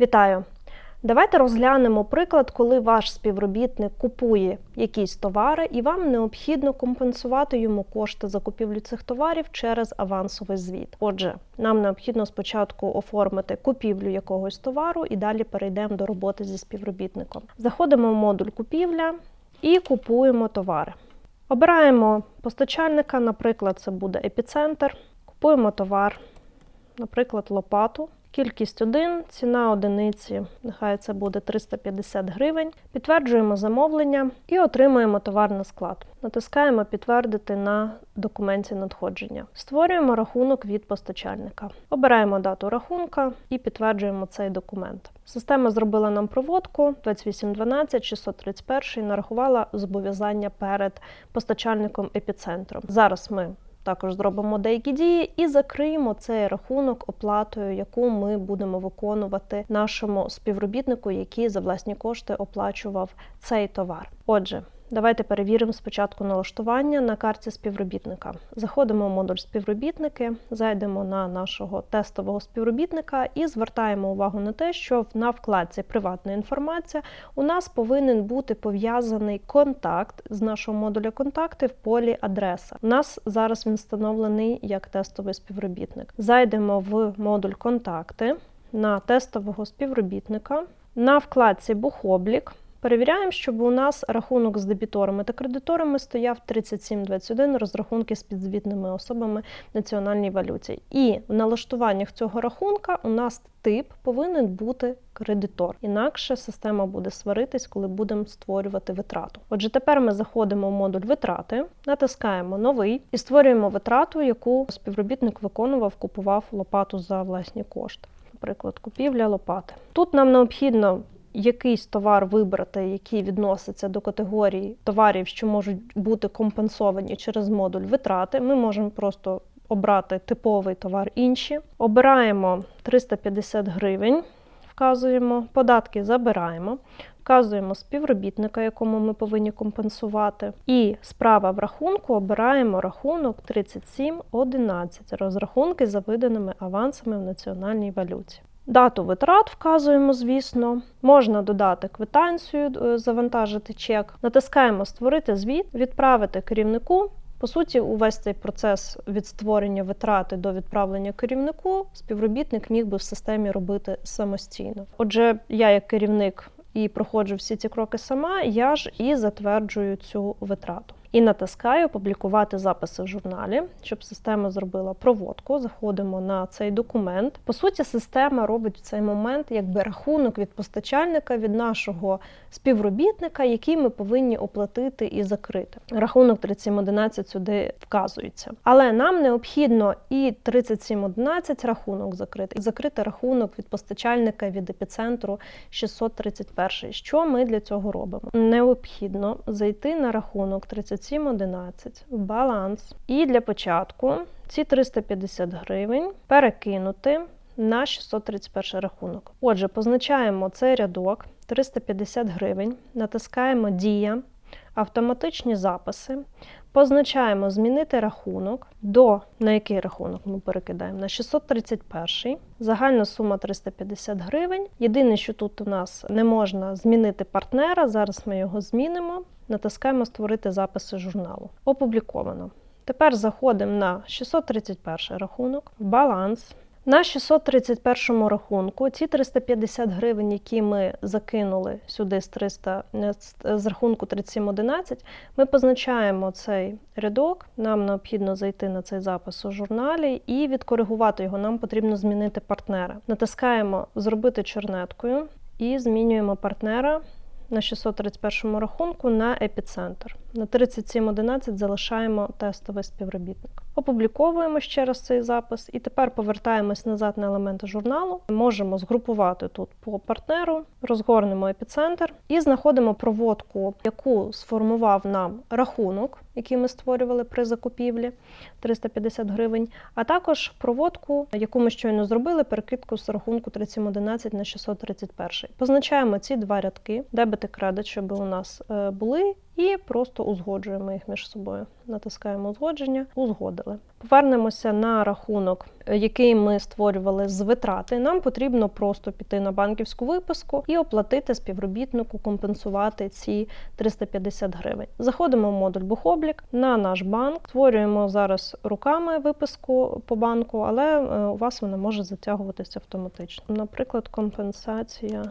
Вітаю! Давайте розглянемо приклад, коли ваш співробітник купує якісь товари, і вам необхідно компенсувати йому кошти за купівлю цих товарів через авансовий звіт. Отже, нам необхідно спочатку оформити купівлю якогось товару і далі перейдемо до роботи зі співробітником. Заходимо в модуль купівля і купуємо товари. Обираємо постачальника, наприклад, це буде епіцентр. Купуємо товар, наприклад, лопату. Кількість 1, ціна одиниці, нехай це буде 350 гривень. Підтверджуємо замовлення і отримуємо товар на склад. Натискаємо Підтвердити на документі надходження. Створюємо рахунок від постачальника. Обираємо дату рахунка і підтверджуємо цей документ. Система зробила нам проводку 2812 631 нарахувала зобов'язання перед постачальником епіцентром. Зараз ми також зробимо деякі дії і закриємо цей рахунок оплатою, яку ми будемо виконувати нашому співробітнику, який за власні кошти оплачував цей товар. Отже. Давайте перевіримо спочатку налаштування на карті співробітника. Заходимо в модуль співробітники, зайдемо на нашого тестового співробітника і звертаємо увагу на те, що на вкладці Приватна інформація у нас повинен бути пов'язаний контакт з нашого модуля контакти в полі адреса. У нас зараз він встановлений як тестовий співробітник. Зайдемо в модуль контакти на тестового співробітника. На вкладці Бухоблік Перевіряємо, щоб у нас рахунок з дебіторами та кредиторами стояв 3721 розрахунки з підзвітними особами в національній валюті. І в налаштуваннях цього рахунка у нас тип повинен бути кредитор. Інакше система буде сваритись, коли будемо створювати витрату. Отже, тепер ми заходимо в модуль витрати, натискаємо новий і створюємо витрату, яку співробітник виконував, купував лопату за власні кошти. Наприклад, купівля лопати. Тут нам необхідно якийсь товар вибрати, який відноситься до категорії товарів, що можуть бути компенсовані через модуль витрати. Ми можемо просто обрати типовий товар інші. Обираємо 350 гривень, вказуємо, податки забираємо. Вказуємо співробітника, якому ми повинні компенсувати. І справа в рахунку обираємо рахунок 3711, розрахунки за виданими авансами в національній валюті. Дату витрат вказуємо, звісно. Можна додати квитанцію, е, завантажити чек. Натискаємо Створити звіт, відправити керівнику. По суті, увесь цей процес від створення витрати до відправлення керівнику співробітник міг би в системі робити самостійно. Отже, я як керівник і проходжу всі ці кроки сама, я ж і затверджую цю витрату. І натискаю Публікувати записи в журналі, щоб система зробила проводку. Заходимо на цей документ. По суті, система робить в цей момент якби рахунок від постачальника від нашого співробітника, який ми повинні оплатити і закрити. Рахунок 3711 сюди вказується. Але нам необхідно і 3711 рахунок закрити, і закрити рахунок від постачальника від епіцентру 631. Що ми для цього робимо? Необхідно зайти на рахунок 37 27,11 в баланс. І для початку ці 350 гривень перекинути на 631 рахунок. Отже, позначаємо цей рядок 350 гривень, натискаємо Дія, автоматичні записи. Позначаємо змінити рахунок до на який рахунок ми перекидаємо на 631, загальна сума 350 гривень. Єдине, що тут у нас не можна змінити партнера, зараз ми його змінимо, натискаємо Створити записи журналу. Опубліковано. Тепер заходимо на 631 рахунок, баланс. На 631 рахунку ці 350 гривень, які ми закинули сюди з 300, з рахунку 3711, ми позначаємо цей рядок. Нам необхідно зайти на цей запис у журналі і відкоригувати його. Нам потрібно змінити партнера. Натискаємо Зробити чернеткою і змінюємо партнера на 631 рахунку на епіцентр. На 3711 залишаємо тестовий співробітник. Опубліковуємо ще раз цей запис, і тепер повертаємось назад на елементи журналу. Можемо згрупувати тут по партнеру, розгорнемо епіцентр і знаходимо проводку, яку сформував нам рахунок, який ми створювали при закупівлі 350 гривень, а також проводку, яку ми щойно зробили, перекидку з рахунку 3711 на 631. Позначаємо ці два рядки, дебет і кредит, щоб у нас е, були і просто узгоджуємо їх між собою. Натискаємо узгодження, узгодили. Повернемося на рахунок, е, який ми створювали з витрати. Нам потрібно просто піти на банківську виписку і оплатити співробітнику, компенсувати ці 350 гривень. Заходимо в модуль Бухоблік на наш банк, створюємо зараз руками виписку по банку, але е, у вас вона може затягуватися автоматично. Наприклад, компенсація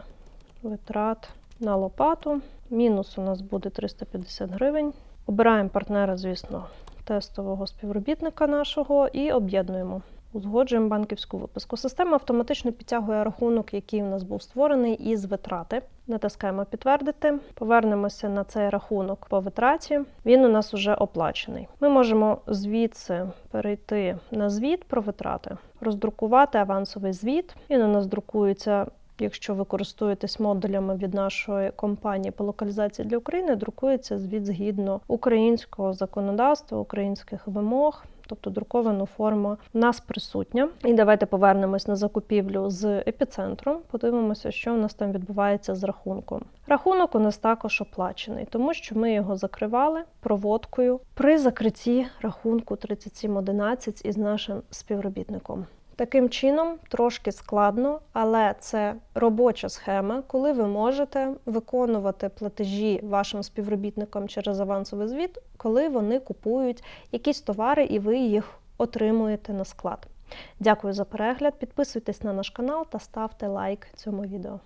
витрат на лопату. Мінус у нас буде 350 гривень. Обираємо партнера, звісно, тестового співробітника нашого і об'єднуємо. Узгоджуємо банківську виписку. Система автоматично підтягує рахунок, який у нас був створений, із витрати. Натискаємо підтвердити. Повернемося на цей рахунок по витраті. Він у нас вже оплачений. Ми можемо звідси перейти на звіт про витрати, роздрукувати авансовий звіт. Він у нас друкується. Якщо ви користуєтесь модулями від нашої компанії по локалізації для України, друкується звіт згідно українського законодавства, українських вимог. Тобто друковану форму в нас присутня. І давайте повернемось на закупівлю з епіцентру. Подивимося, що у нас там відбувається з рахунком. Рахунок у нас також оплачений, тому що ми його закривали проводкою при закритті рахунку 3711 із нашим співробітником. Таким чином трошки складно, але це робоча схема, коли ви можете виконувати платежі вашим співробітникам через авансовий звіт, коли вони купують якісь товари і ви їх отримуєте на склад. Дякую за перегляд. Підписуйтесь на наш канал та ставте лайк цьому відео.